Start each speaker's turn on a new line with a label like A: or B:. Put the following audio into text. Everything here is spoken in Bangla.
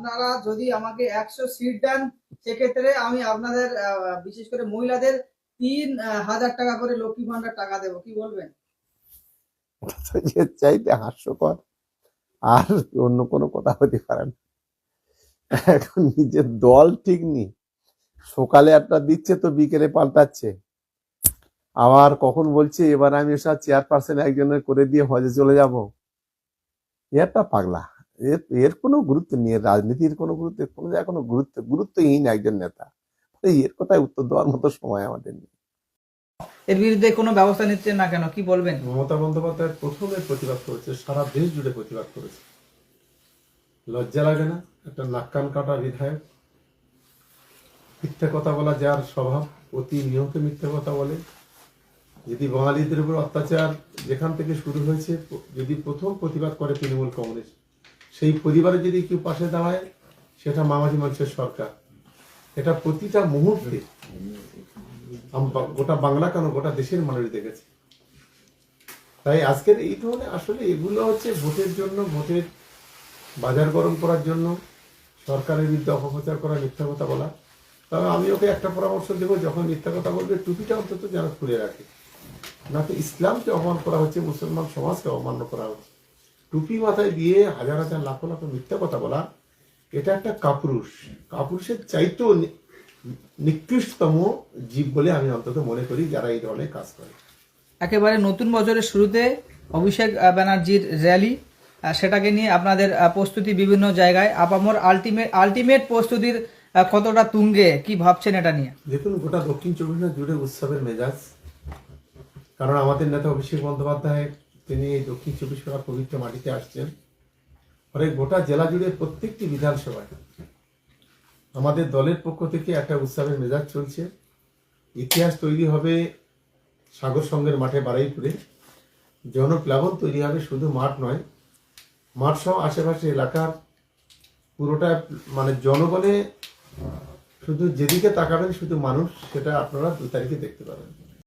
A: আপনারা যদি আমাকে একশো সিট দেন, সেক্ষেত্রে আমি আপনাদের বিশেষ করে মহিলাদের তিন হাজার টাকা করে লক্ষ্মী ভান্ডার টাকা দেবো। কি বলবেন?
B: চাইতে হাস্যকর। আর অন্য কোনো কথা হতে পারে না। এখন নিজের দল ঠিক নেই। সকালে একটা দিচ্ছে তো বিকেলে পাল্টাচ্ছে। আবার কখন বলছে, এবার আমি এসব চেয়ারপারসন একজনের করে দিয়ে হজে চলে যাব? একটা পাগলা। এর এর কোনো গুরুত্ব নেই এর রাজনীতির কোনো গুরুত্ব কোনো জায়গায় কোনো গুরুত্ব গুরুত্বহীন একজন নেতা। এর কথায় উত্তর দেওয়ার মতো সময় আমাদের নেই।
A: এর বিরুদ্ধে কোনো ব্যবস্থা নিচ্ছেন না কেন? কি বলবেন?
C: মমতা বন্দ্যোপাধ্যায় প্রথমে প্রতিবাদ করেছে সারা দেশ জুড়ে প্রতিবাদ করেছে। লজ্জা লাগে না? একটা নাক্কান কাটা বিধায়ক। মিথ্যে কথা বলা যার স্বভাব অতি নিয়মকে মিথ্যে কথা বলে। যদি বাঙালিদের উপর অত্যাচার যেখান থেকে শুরু হয়েছে যদি প্রথম প্রতিবাদ করে তৃণমূল কংগ্রেস সেই পরিবারে যদি কেউ পাশে দাঁড়ায়, সেটা মামাজি মঞ্চের সরকার। এটা প্রতিটা মুহূর্তে গোটা বাংলা কেন গোটা দেশের মানুষ দেখেছে। তাই আজকের এই ধরনের আসলে এগুলো হচ্ছে ভোটের জন্য, ভোটের বাজার গরম করার জন্য, সরকারের বিরুদ্ধে অপপ্রচার করা, মিথ্যা কথা বলা। তবে আমি ওকে একটা পরামর্শ দেবো, যখন মিথ্যা কথা বলবে, টুপিটা অন্তত যেন খুলে রাখে। নাকি ইসলামকে অপমান করা হচ্ছে, মুসলমান সমাজকে অমান্য করা হচ্ছে। টুপি মাথায় দিয়ে হাজার হাজার লাখ লাখ মিথ্যা কথা বলা এটা একটা কাপুরুষ। কাপুরুষের চাইতেও নিকৃষ্টতম জীব বলে আমি অন্তত মনে করি যারা এই ধরনের কাজ করে।
A: একেবারে নতুন বছরের শুরুতে অভিষেক ব্যানার্জির র্যালি সেটাকে নিয়ে আপনাদের প্রস্তুতি বিভিন্ন জায়গায়। আপামর আলটিমেট আলটিমেট প্রস্তুতির কতটা তুঙ্গে কি ভাবছেন এটা নিয়ে?
C: দেখুন গোটা দক্ষিণ চব্বিশ জুড়ে উৎসবের মেজাজ। কারণ আমাদের নেতা অভিষেক বন্দ্যোপাধ্যায় তিনি এই দক্ষিণ চব্বিশ পরগনার পবিত্র মাটিতে আসছেন। ফলে গোটা জেলা জুড়ে প্রত্যেকটি বিধানসভায়। আমাদের দলের পক্ষ থেকে একটা উৎসবের মেজাজ চলছে। ইতিহাস তৈরি হবে সাগর সঙ্গের মাঠে বারুইপুরে। জনপ্লাবন তৈরি হবে শুধু মাঠ নয়, মাঠ সহ আশেপাশে এলাকার পুরোটা মানে জনগণে শুধু যেদিকে তাকাবেন, শুধু মানুষ, সেটা আপনারা দু তারিখে দেখতে পাবেন।